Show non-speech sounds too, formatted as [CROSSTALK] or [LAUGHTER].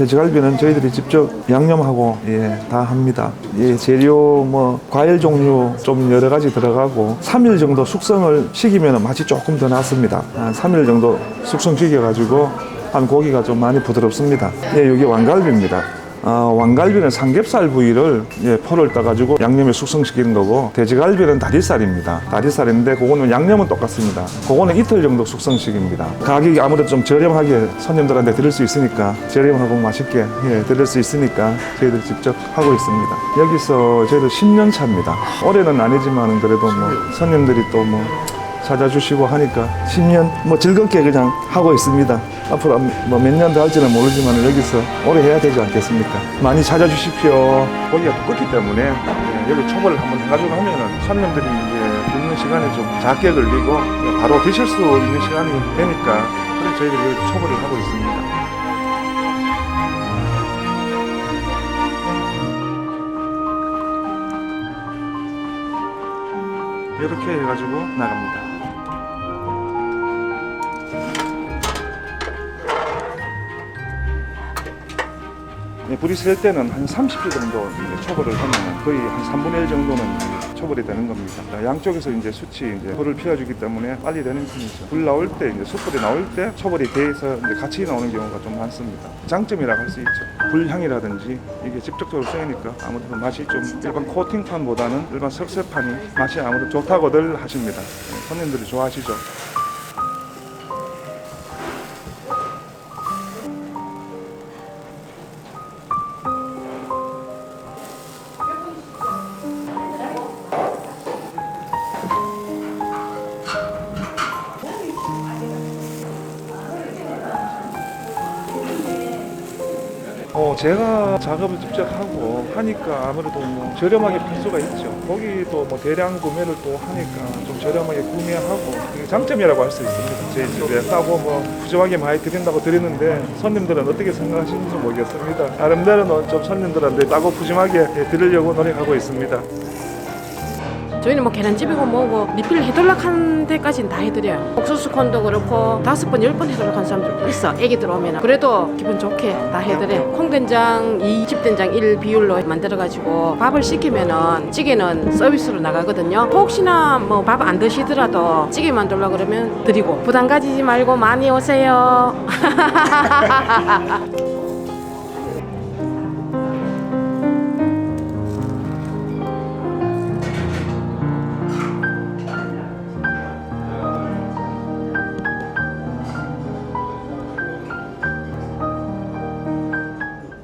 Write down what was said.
돼지갈비는 저희들이 직접 양념하고 예, 다 합니다. 예, 재료 뭐 과일 종류 좀 여러 가지 들어가고 3일 정도 숙성을 시키면 맛이 조금 더 낫습니다. 한 3일 정도 숙성시켜 가지고 한 고기가 좀 많이 부드럽습니다. 예, 여기 왕갈비입니다. 아, 왕갈비는 삼겹살 부위를 예, 포를 떠가지고 양념에 숙성시키는 거고 돼지갈비는 다리살입니다. 다리살인데 그거는 양념은 똑같습니다. 그거는 이틀 정도 숙성시킵니다. 가격이 아무래도 좀 저렴하게 손님들한테 드릴 수 있으니까 저렴하고 맛있게 예, 드릴 수 있으니까 저희들 직접 하고 있습니다. 여기서 저희들 10년 차입니다. 올해는 아니지만 그래도 뭐 손님들이 또뭐 찾아주시고 하니까 10년 뭐 즐겁게 그냥 하고 있습니다. 앞으로 뭐 몇 년 더 할지는 모르지만 여기서 오래 해야 되지 않겠습니까? 많이 찾아주십시오. 고기가 두껍기 때문에 예, 여기 초벌을 한번 해가지고 하면은 손님들이 이제 굽는 시간이 좀 작게 걸리고 바로 드실 수 있는 시간이 되니까 그래서 저희들이 초벌을 하고 있습니다. 이렇게 해가지고 나갑니다. 불이 셀 때는 한 30초 정도 초벌을 하면 거의 한 3분의 1 정도는 초벌이 되는 겁니다. 양쪽에서 이제 수치 이제 불을 피워주기 때문에 빨리 되는 편이죠. 불 나올 때 이제 숯불이 나올 때 초벌이 돼서 이제 같이 나오는 경우가 좀 많습니다. 장점이라고 할 수 있죠. 불향이라든지 이게 직접적으로 쓰이니까 아무래도 맛이 좀 일반 코팅판보다는 일반 석쇠판이 맛이 아무래도 좋다고들 하십니다. 네, 손님들이 좋아하시죠. 어, 제가 작업을 직접 하고 하니까 아무래도 뭐 저렴하게 팔 수가 있죠. 고기도 뭐 대량 구매를 또 하니까 좀 저렴하게 구매하고 그게 장점이라고 할 수 있습니다. 제 집에 싸고 뭐 푸짐하게 많이 드린다고 드리는데 손님들은 어떻게 생각하시는지 모르겠습니다. 나름대로는 좀 손님들한테 싸고 푸짐하게 드리려고 노력하고 있습니다. 저희는 뭐 계란찜이고 뭐고 리필 해달락 한 데까지는 다 해드려요. 옥수수 콘도 그렇고 다섯 번, 열 번 해달락 한 사람들 있어. 애기 들어오면. 그래도 기분 좋게 다 해드려. 콩된장 2, 집된장 1 비율로 만들어가지고 밥을 시키면은 찌개는 서비스로 나가거든요. 혹시나 뭐 밥 안 드시더라도 찌개 만들려고 그러면 드리고 부담 가지지 말고 많이 오세요. [LAUGHS]